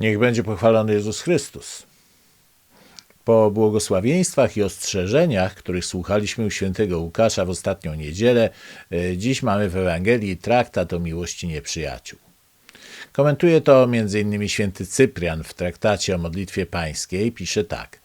Niech będzie pochwalony Jezus Chrystus. Po błogosławieństwach i ostrzeżeniach, których słuchaliśmy u świętego Łukasza w ostatnią niedzielę, e, dziś mamy w Ewangelii traktat o miłości nieprzyjaciół. Komentuje to m.in. święty Cyprian w traktacie o modlitwie pańskiej. Pisze tak.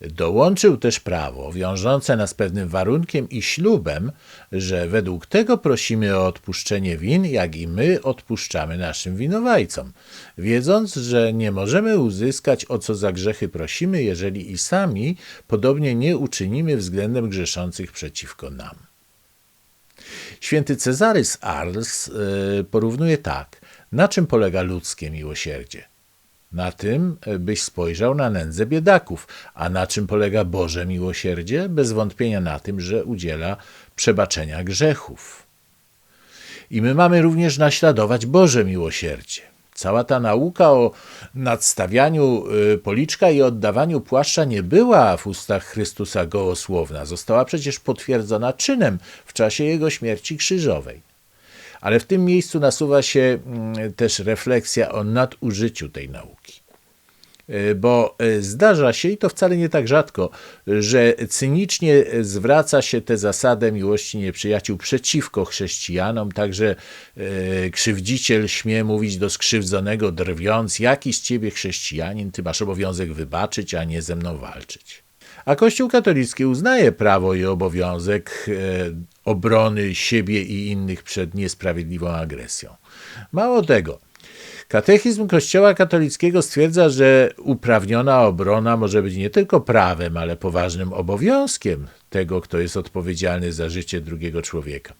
Dołączył też prawo wiążące nas pewnym warunkiem i ślubem, że według tego prosimy o odpuszczenie win, jak i my odpuszczamy naszym winowajcom, wiedząc, że nie możemy uzyskać o co za grzechy prosimy, jeżeli i sami podobnie nie uczynimy względem grzeszących przeciwko nam. Święty Cezary z Ars y, porównuje tak, na czym polega ludzkie miłosierdzie. Na tym, byś spojrzał na nędzę biedaków. A na czym polega Boże miłosierdzie? Bez wątpienia na tym, że udziela przebaczenia grzechów. I my mamy również naśladować Boże miłosierdzie. Cała ta nauka o nadstawianiu y, policzka i oddawaniu płaszcza nie była w ustach Chrystusa gołosłowna. Została przecież potwierdzona czynem w czasie jego śmierci krzyżowej. Ale w tym miejscu nasuwa się mm, też refleksja o nadużyciu tej nauki. E, bo e, zdarza się, i to wcale nie tak rzadko, że cynicznie zwraca się tę zasadę miłości nieprzyjaciół przeciwko chrześcijanom, także e, krzywdziciel śmie mówić do skrzywdzonego drwiąc, jaki z ciebie chrześcijanin, ty masz obowiązek wybaczyć, a nie ze mną walczyć. A Kościół katolicki uznaje prawo i obowiązek obrony siebie i innych przed niesprawiedliwą agresją. Mało tego, Katechizm Kościoła katolickiego stwierdza, że uprawniona obrona może być nie tylko prawem, ale poważnym obowiązkiem tego, kto jest odpowiedzialny za życie drugiego człowieka.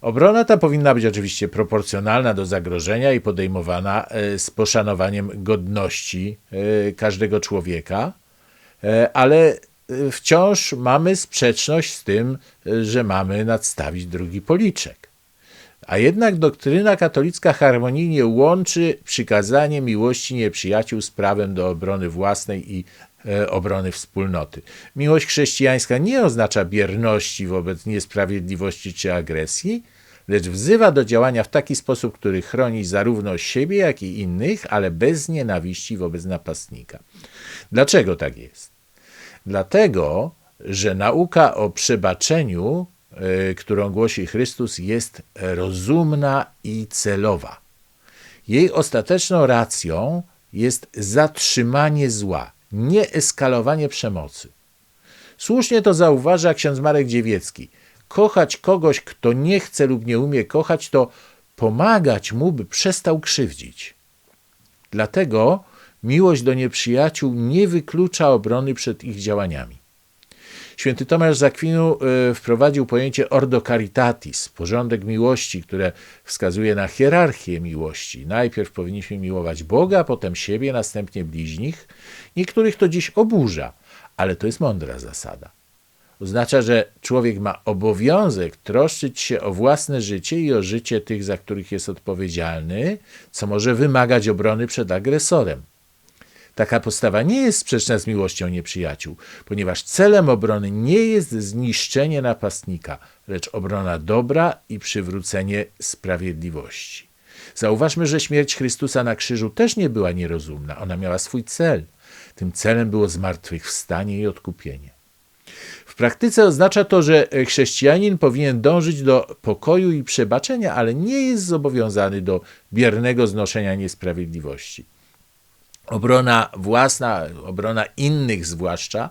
Obrona ta powinna być oczywiście proporcjonalna do zagrożenia i podejmowana e, z poszanowaniem godności e, każdego człowieka, e, ale wciąż mamy sprzeczność z tym, że mamy nadstawić drugi policzek. A jednak doktryna katolicka harmonijnie łączy przykazanie miłości nieprzyjaciół z prawem do obrony własnej i e, obrony wspólnoty. Miłość chrześcijańska nie oznacza bierności wobec niesprawiedliwości czy agresji, lecz wzywa do działania w taki sposób, który chroni zarówno siebie, jak i innych, ale bez nienawiści wobec napastnika. Dlaczego tak jest? Dlatego, że nauka o przebaczeniu E, którą głosi Chrystus, jest rozumna i celowa. Jej ostateczną racją jest zatrzymanie zła, nie eskalowanie przemocy. Słusznie to zauważa ksiądz Marek Dziewiecki. Kochać kogoś, kto nie chce lub nie umie kochać, to pomagać mu, by przestał krzywdzić. Dlatego miłość do nieprzyjaciół nie wyklucza obrony przed ich działaniami. Święty Tomasz z e, wprowadził pojęcie ordo caritatis, porządek miłości, które wskazuje na hierarchię miłości. Najpierw powinniśmy miłować Boga, potem siebie, następnie bliźnich. Niektórych to dziś oburza, ale to jest mądra zasada. Oznacza, że człowiek ma obowiązek troszczyć się o własne życie i o życie tych, za których jest odpowiedzialny, co może wymagać obrony przed agresorem. Taka postawa nie jest sprzeczna z miłością nieprzyjaciół, ponieważ celem obrony nie jest zniszczenie napastnika, lecz obrona dobra i przywrócenie sprawiedliwości. Zauważmy, że śmierć Chrystusa na krzyżu też nie była nierozumna, ona miała swój cel. Tym celem było zmartwychwstanie i odkupienie. W praktyce oznacza to, że chrześcijanin powinien dążyć do pokoju i przebaczenia, ale nie jest zobowiązany do biernego znoszenia niesprawiedliwości. Obrona własna, obrona innych zwłaszcza,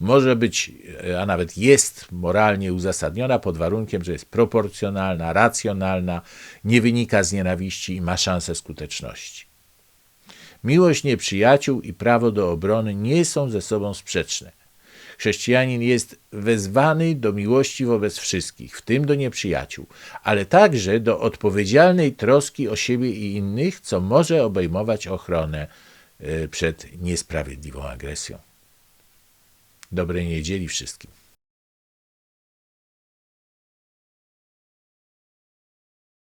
może być, a nawet jest moralnie uzasadniona pod warunkiem, że jest proporcjonalna, racjonalna, nie wynika z nienawiści i ma szansę skuteczności. Miłość nieprzyjaciół i prawo do obrony nie są ze sobą sprzeczne. Chrześcijanin jest wezwany do miłości wobec wszystkich, w tym do nieprzyjaciół, ale także do odpowiedzialnej troski o siebie i innych, co może obejmować ochronę przed niesprawiedliwą agresją. Dobrej niedzieli wszystkim.